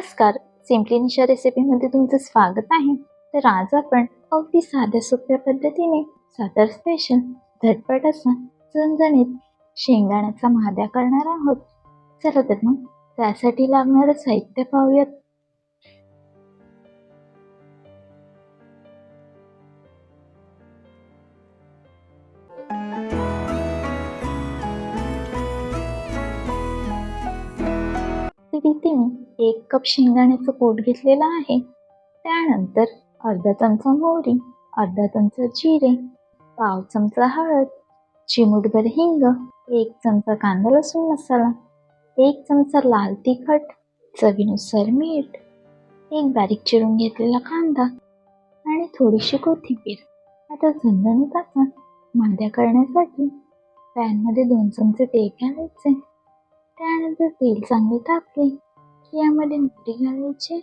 नमस्कार. सिम्पली निशा रेसिपीमध्ये तुमचं स्वागत आहे. तर आज आपण अगदी साध्या सोप्या पद्धतीने सातार स्पेशल झटपट असा झणझणीत शेंगदाण्याचा महाद्या करणार आहोत. चला तर मग त्यासाठी लागणारं साहित्य पाहूयात. इथे मी एक कप शेंगदाण्याचं कूट घेतलेला आहे. त्यानंतर अर्धा चमचा मोहरी अर्धा चमचा जिरे पाव चमचा हळद चिमूटभर हिंग एक चमचा कांदा लसूण मसाला एक चमचा लाल तिखट चवीनुसार मीठ एक बारीक चिरून घेतलेला कांदा आणि थोडीशी कोथिंबीर. आता झणझणीत असा मांद्या करण्यासाठी पॅनमध्ये दोन चमचे तेल घालायचे. त्यानंतर तेल चांगले तापले की यामध्ये मोहरी घालायचे.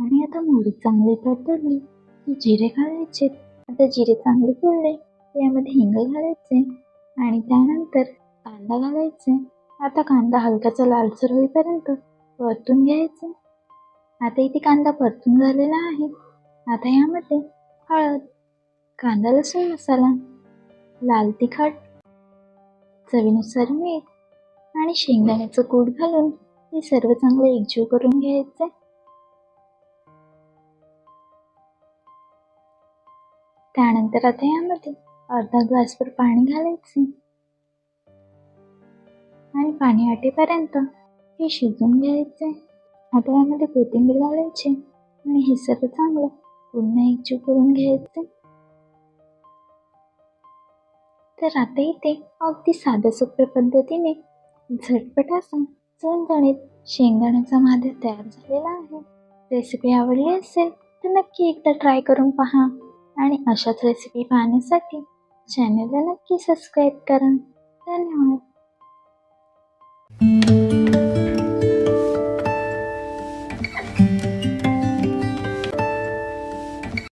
आणि आता मोहरी चांगली तडतडली की जिरे घालायचे. आता जिरे चांगले फुलले यामध्ये हिंग घालायचे. आणि त्यानंतर कांदा घालायचे. आता कांदा हलकाचा लालसर होईपर्यंत परतून घ्यायचे. आता इथे कांदा परतून झालेला आहे. आता यामध्ये हळद कांदा लसूण मसाला लाल तिखट चवीनुसार मीठ आणि शेंगदाण्याचं कूट घालून हे सर्व चांगलं एकजीव करून घ्यायचे त्यानंतर आता यामध्ये अर्धा ग्लासभर पाणी घालायचे आणि पाणी आटेपर्यंत हे शिजून घ्यायचे आता यामध्ये कोथिंबीर घालायची आणि हे सर्व चांगलं पुन्हा एकजीव करून घ्यायचे तर आता इथे अगदी साध्या सोप्या पद्धतीने झटपट असा चणचणीत शेंगदाण्याचा माद्या तयार झालेला आहे. रेसिपी आवडली असेल तर नक्की एकदा ट्राय करून पहा. आणि अशाच रेसिपी पाहण्यासाठी चॅनलला नक्की सबस्क्राईब करा. धन्यवाद.